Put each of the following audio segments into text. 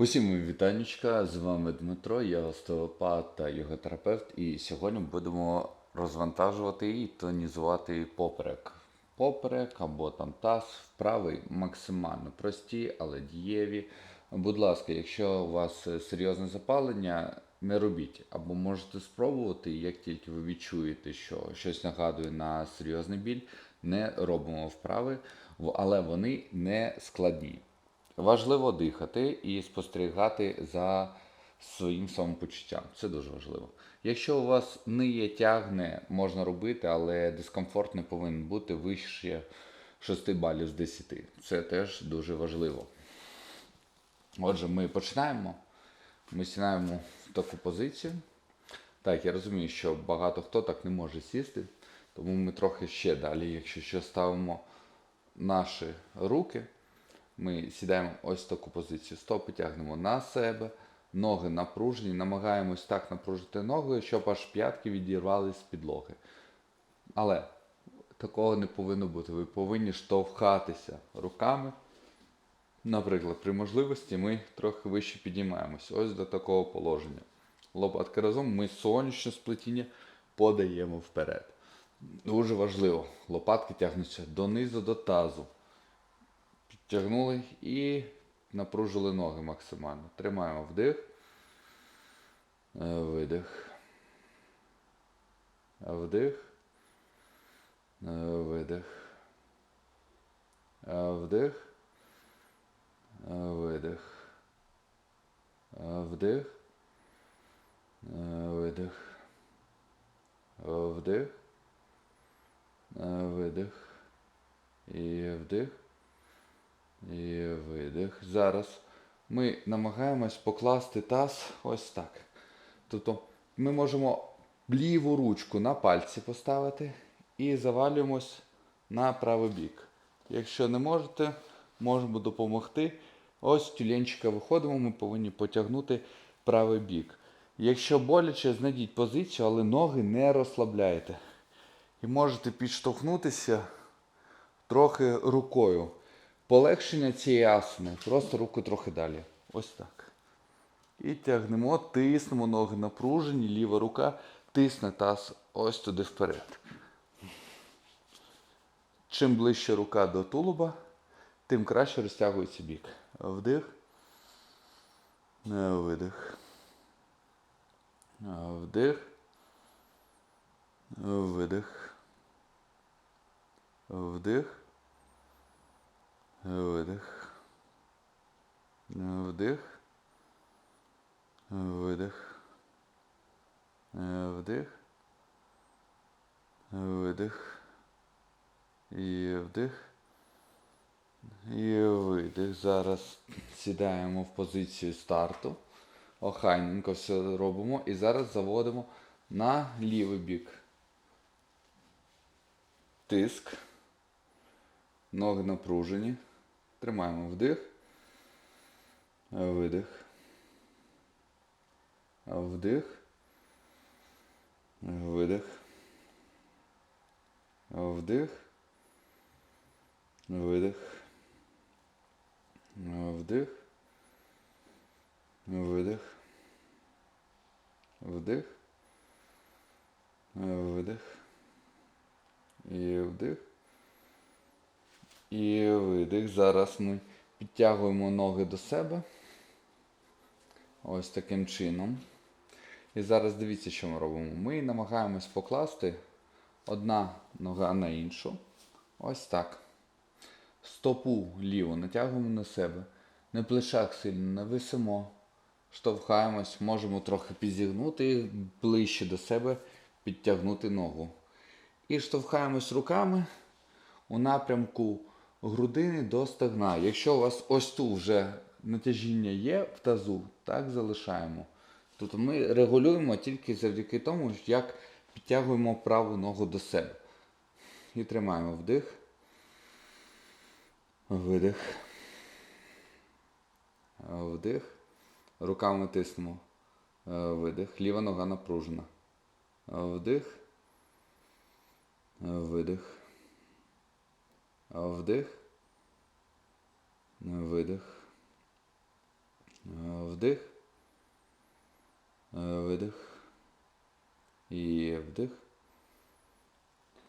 Усім вітанечка, з вами Дмитро, я остеопат та йоготерапевт, і сьогодні будемо розвантажувати і тонізувати поперек. Поперек або там таз, вправи максимально прості, але дієві. Будь ласка, якщо у вас серйозне запалення, не робіть. Або можете спробувати, як тільки ви відчуєте, що щось нагадує на серйозний біль, не робимо вправи, але вони не складні. Важливо дихати і спостерігати за своїм самопочуттям. Це дуже важливо. Якщо у вас не є тягне, можна робити, але дискомфорт не повинен бути вище 6 балів з 10. Це теж дуже важливо. Отже, ми починаємо. Ми сідаємо в таку позицію. Так, я розумію, що багато хто так не може сісти, тому ми трохи ще далі, якщо що ставимо наші руки, ми сідаємо ось в таку позицію. Стопи тягнемо на себе, ноги напружені, намагаємось так напружити ноги, щоб аж п'ятки відірвались з підлоги. Але такого не повинно бути. Ви повинні штовхатися руками. Наприклад, при можливості ми трохи вище піднімаємось. Ось до такого положення. Лопатки разом ми сонячне сплетіння подаємо вперед. Дуже важливо. Лопатки тягнуться донизу до тазу. Підтягнули і напружили ноги максимально. Тримаємо вдих. Е, Видих. Вдих. Е, Видих. Е, Вдих. Е, Видих. Е, Вдих. Е, Видих. Е, Вдих. Е, Видих. І вдих. І видих. Зараз ми намагаємось покласти таз ось так. Тобто ми можемо ліву ручку на пальці поставити і завалюємось на правий бік. Якщо не можете, можемо допомогти. Ось тюленчика виходимо, ми повинні потягнути правий бік. Якщо боляче, знайдіть позицію, але ноги не розслабляйте. І можете підштовхнутися трохи рукою. Полегшення цієї асани. Просто руку трохи далі. Ось так. І тягнемо, тиснемо ноги напружені, ліва рука тисне таз ось туди вперед. Чим ближче рука до тулуба, тим краще розтягується бік. Вдих. Видих. Вдих. Видих. Вдих. Видих. Вдих. Видих. Вдих. Видих. І вдих. І видих. Зараз сідаємо в позицію старту. Охайненько все робимо. І зараз заводимо на лівий бік. Тиск. Ноги напружені. Тримаємо вдих. Видих. Вдих. Видих. Вдих. Видих. Вдих. Видих. Вдих. Видих. І вдих. І видих. Зараз ми підтягуємо ноги до себе. Ось таким чином. І зараз дивіться, що ми робимо. Ми намагаємось покласти одна нога на іншу. Ось так. Стопу ліву натягуємо на себе. На плечах сильно не висимо. Штовхаємось, можемо трохи підзігнути і ближче до себе підтягнути ногу. І штовхаємось руками у напрямку грудини до стегна. Якщо у вас ось тут вже натяжіння є в тазу, так залишаємо. Тобто ми регулюємо тільки завдяки тому, як підтягуємо праву ногу до себе. І тримаємо вдих. Видих. Вдих. Руками тиснемо. Видих. Ліва нога напружена. Вдих. Видих. Вдих. Видих. Вдих. Видих. І вдих.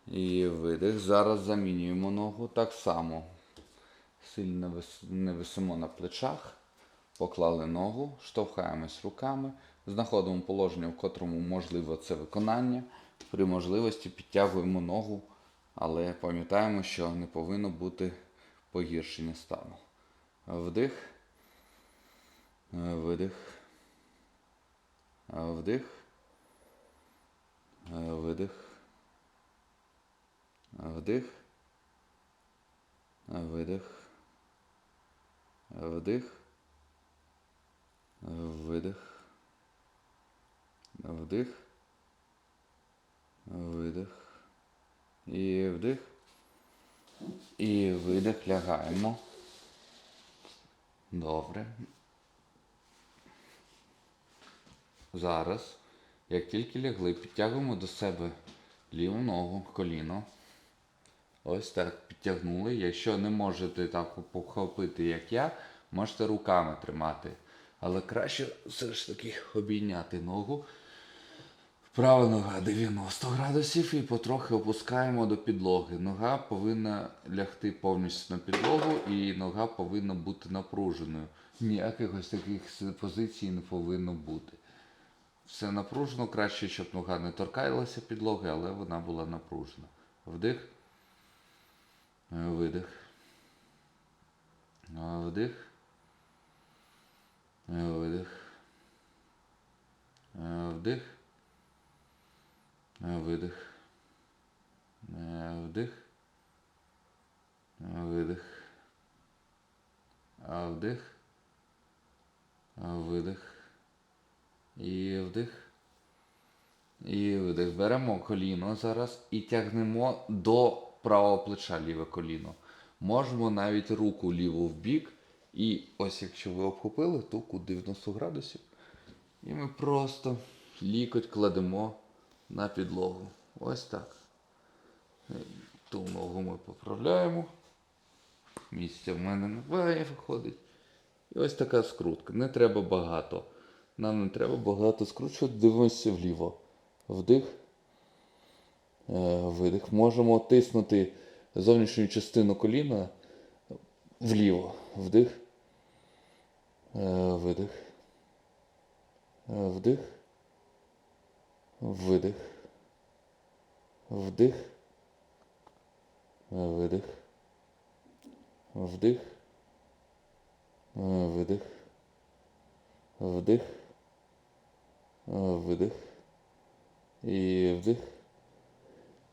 І видих. Зараз замінюємо ногу так само. Сильно не висимо на плечах. Поклали ногу, штовхаємось руками, знаходимо положення, в котрому можливо це виконання. При можливості підтягуємо ногу, але пам'ятаємо, що не повинно бути погіршення стану. Вдих. Видих. Вдих. Видих. Вдих. Видих. Вдих. Видих. Вдих. Видих. І вдих. І видих. Лягаємо. Добре. Зараз, як тільки лягли, підтягуємо до себе ліву ногу, коліно. Ось так підтягнули. Якщо не можете так похопити, як я, можете руками тримати. Але краще все ж таки обійняти ногу. Права нога 90 градусів і потрохи опускаємо до підлоги. Нога повинна лягти повністю на підлогу і нога повинна бути напруженою. Ніяких ось таких позицій не повинно бути. Все напружено, краще, щоб нога не торкалася підлоги, але вона була напружена. Вдих. Видих. Вдих. Видих. Вдих. Е, Видих. Е, Вдих. Е, Видих. Вдих. Видих. І вдих. І видих. Беремо коліно зараз і тягнемо до правого плеча ліве коліно. Можемо навіть руку ліву в бік. І ось якщо ви обхопили, то кут 90 градусів. І ми просто лікоть кладемо на підлогу. Ось так. Ту ногу ми поправляємо. Місця в мене немає, виходить. І ось така скрутка. Не треба багато. Нам не треба багато скручувати, дивимося вліво. Вдих. Е, Видих. Можемо тиснути зовнішню частину коліна вліво. Вдих. Е, Видих. Е, Вдих. Видих. Вдих. Видих. Вдих. Видих. Вдих. Видих. І вдих.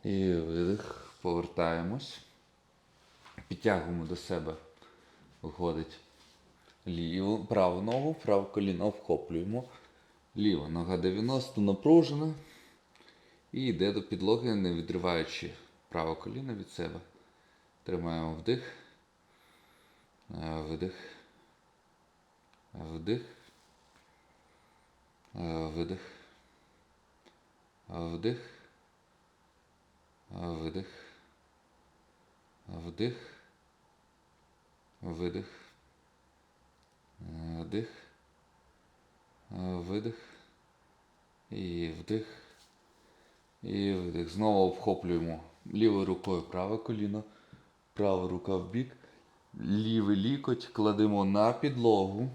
І видих. Повертаємось. Підтягуємо до себе. Виходить. Ліву, праву ногу, праве коліно вхоплюємо. Ліва нога 90 напружена. І йде до підлоги, не відриваючи праве коліно від себе. Тримаємо вдих. Видих. Вдих. Видих. Вдих. Е, Видих. Вдих. Видих. Вдих. Е, Видих. І вдих. І видих. Знову обхоплюємо лівою рукою праве коліно, права рука в бік, лівий лікоть кладемо на підлогу.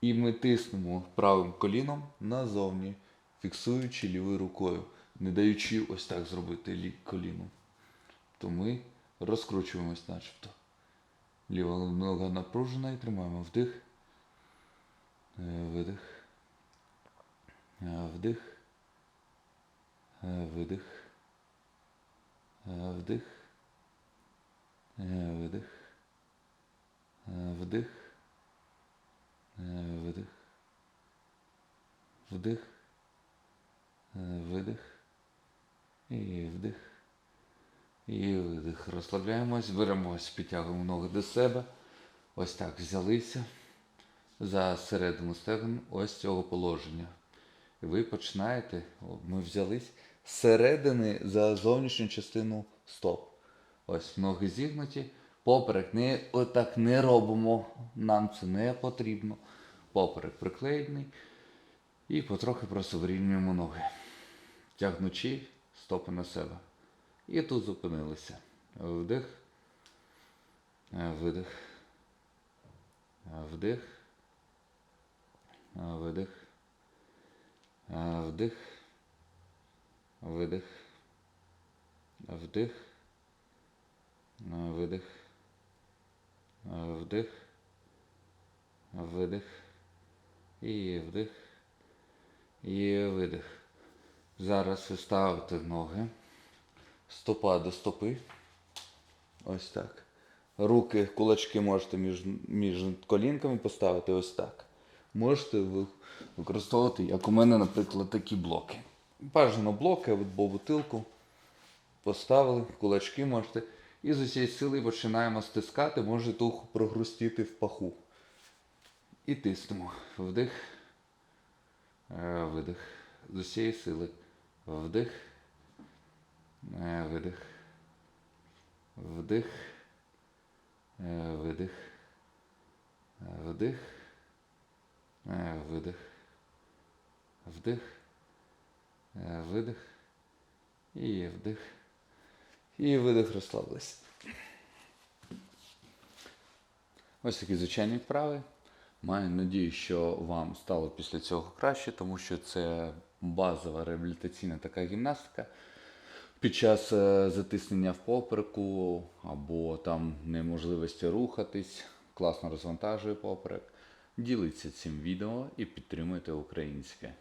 І ми тиснемо правим коліном назовні, фіксуючи лівою рукою, не даючи ось так зробити лі- коліном. То ми розкручуємось начебто. Ліва нога напружена і тримаємо вдих. Видих. Вдих. Видих. Вдих. Видих. Вдих. Видих. Вдих. Видих. І вдих. І видих. Розслабляємось, беремось, підтягуємо ноги до себе. Ось так взялися за середину стегон ось цього положення. Ви починаєте, ми взялись зсередини за зовнішню частину стоп. Ось ноги зігнуті, Поперек не отак не робимо. Нам це не потрібно. Поперек приклеєний. І потрохи просто вирівнюємо ноги. Тягнучи стопи на себе. І тут зупинилися. Вдих. Е, Видих. Е, Вдих. Е, Видих. Е, Вдих. Видих. Вдих. Е, Видих. Вдих. Видих. І вдих. І видих. Зараз ви ставите ноги. Стопа до стопи. Ось так. Руки, кулачки можете між, між колінками поставити ось так. Можете ви використовувати, як у мене, наприклад, такі блоки. Бажано блоки або бутилку. Поставили, кулачки можете. І з усієї сили починаємо стискати, можете ухо прогрустіти в паху. І тиснемо. Вдих. Е, Видих. З усієї сили. Вдих. Е, Видих. Вдих. Е, Видих. Вдих. Е, Видих. Вдих. Е, Видих. І вдих. І видих розслабились. Ось такі звичайні вправи. Маю надію, що вам стало після цього краще, тому що це базова реабілітаційна така гімнастика. Під час е, затиснення в попереку або там неможливості рухатись, класно розвантажує поперек. Діліться цим відео і підтримуйте українське.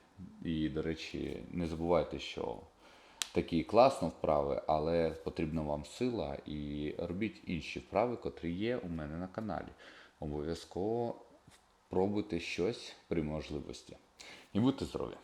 І, до речі, не забувайте, що такі класно вправи, але потрібна вам сила і робіть інші вправи, котрі є у мене на каналі. Обов'язково пробуйте щось при можливості. І будьте здорові!